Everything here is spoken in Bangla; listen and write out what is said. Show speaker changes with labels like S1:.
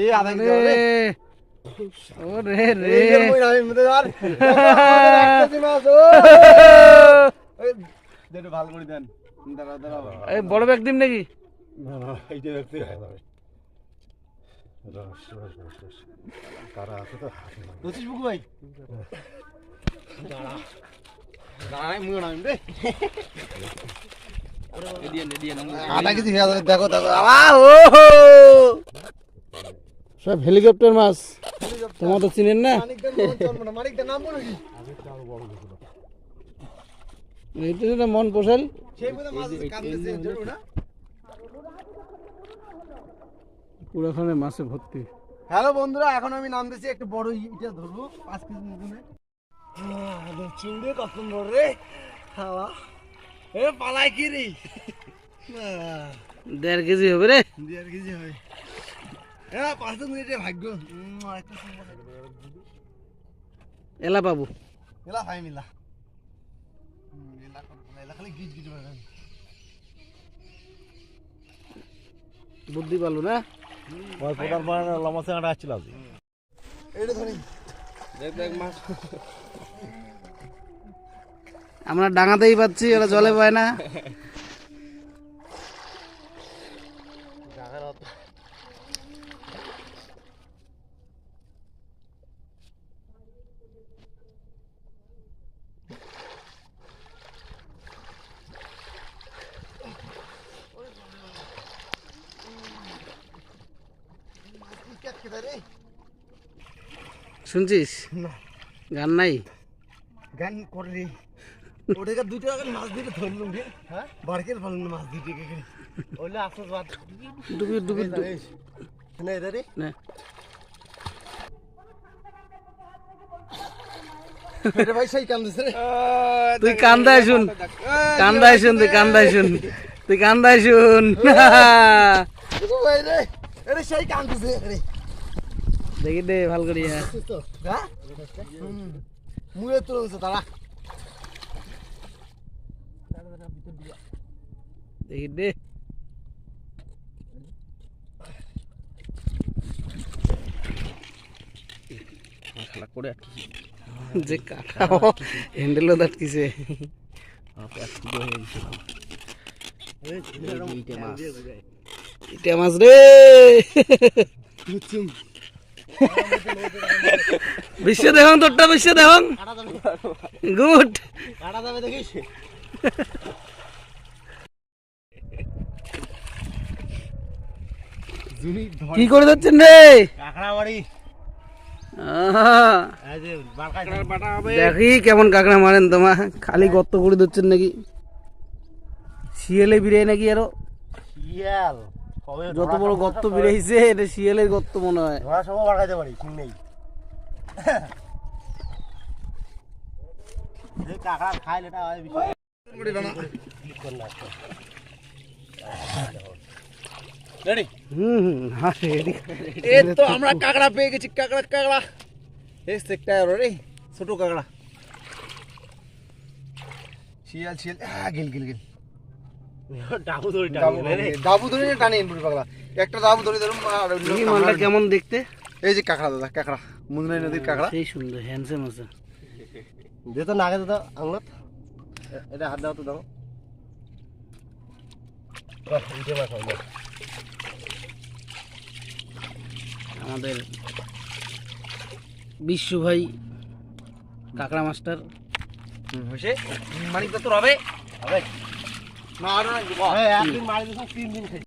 S1: এই আধা হবে?
S2: রে ও রে
S1: নামি মধ্যে আর এক মাছ ও করে দেন। দাঁড়া দাঁড়া
S2: এই বড় ব্যাগ দিম নাকি?
S3: না না এইটা দেখতে হয় না রস রস রস রস। কারা আছে তো
S1: বুঝছিস বুকু ভাই। দাঁড়া। দাঁড়াই মুই নামি রে। আধা কেজি দেখো দেখো।
S2: সব হেলিকপ্টার মাছ। তোমার তো চিনেন না?
S1: মন নাম
S2: এটা মন পোষাল? পুরাখানে মাছে ভর্তি।
S1: হ্যালো বন্ধুরা এখন আমি নামতেছি একটু বড় ইটা ধরবো পাঁচ কেজি মতনে চিংড়ি কত বড় রে হাওয়া এ পালাই কি রে
S2: দেড় কেজি হবে রে।
S1: দেড় কেজি হবে। হ্যাঁ পাঁচ মিনিটে ভাগ্য।
S2: এলা পাবো।
S1: এলা ভাই মিলা।
S2: বুদ্ধি পারল না?
S3: ওই প্রধান মানে লম্বা চেঙ্গাটা আসছিল আজ।
S1: এটা ধরি
S2: আমরা ডাঙাতেই পাচ্ছি ওরা জলে পায় না। শুনছিস? গান নাই?
S1: গান করে। রে ওটাকে দুটো টাকা মাছ দিলে ধরলুম রে হ্যাঁ বারকেল ফেলুন মাছ দুটো কে ওলে বাদ।
S2: ডুবি ডুবি
S1: না এটা রে
S2: না।
S1: এটা ভাই সেই কান্দিস রে।
S2: তুই কান্দায় শুন। কান্দায় শুন তুই কান্দায় শুন। তুই কান্দায় শুন।
S1: ও ভাই রে এটা সেই কান্দিস রে।
S2: দেখি দে ভালো করিয়া।
S1: হ্যাঁ? মুয়ে তুলছে তারা
S2: দেখি দে যে কাটা হ্যান্ডেলও দাঁতকিছে ইটা মাছ রে। বিশ্ব দেখুন তোরটা বিশ্ব দেখুন গুড।
S1: কাটা যাবে দেখিস?
S2: কি করে যাচ্ছেন রে? দেখি কেমন কাঁকড়া মারেন তোমার। খালি গর্ত করে দিচ্ছেন নাকি? শিয়ালে বিরিয়ানি নাকি
S3: আরও? কবে
S2: যত বড় গর্ত বেরিয়েছে এটা শিয়ালের গর্ত মনে হয়।
S3: ধরা সময় বারকাইতে পারি ঠিক নেই। কাঁকড়া খাইলে হয় বিষয়। রেডি
S2: হুম হ্যাঁ রেডি
S1: এ তো আমরা কাকড়া পেয়ে গেছি কাকড়া কাকড়া। এই সেকটা রে ছোট কাকড়া। শিয়াল শিয়াল আহ, গিল গিল গিল।
S3: ডাবু ধরি
S1: ডাবু
S3: ডাবু রে।
S1: ডাবু ধরে টানি বুড়ি পাগলা। একটা ডাবু ধরে ধরুন আর অন্য
S2: দেখি মালটা কেমন দেখতে?
S1: এই যে কাকড়া দাদা কাকড়া। মুন্দ্রাই নদীর কাকড়া।
S2: সেই সুন্দর হ্যান্ডসাম আছে।
S3: দে তো নাগে দাদা আঙুলত এটা হাত দাও তো দাও বাহ, উঠে মাছ হবে
S2: আমাদের বিশ্ব ভাই কাঁকড়া মাস্টার।
S1: হয়েছে? মানিক তোর হবে?
S3: হবে।
S1: না না
S3: মারি তিন দিন খাই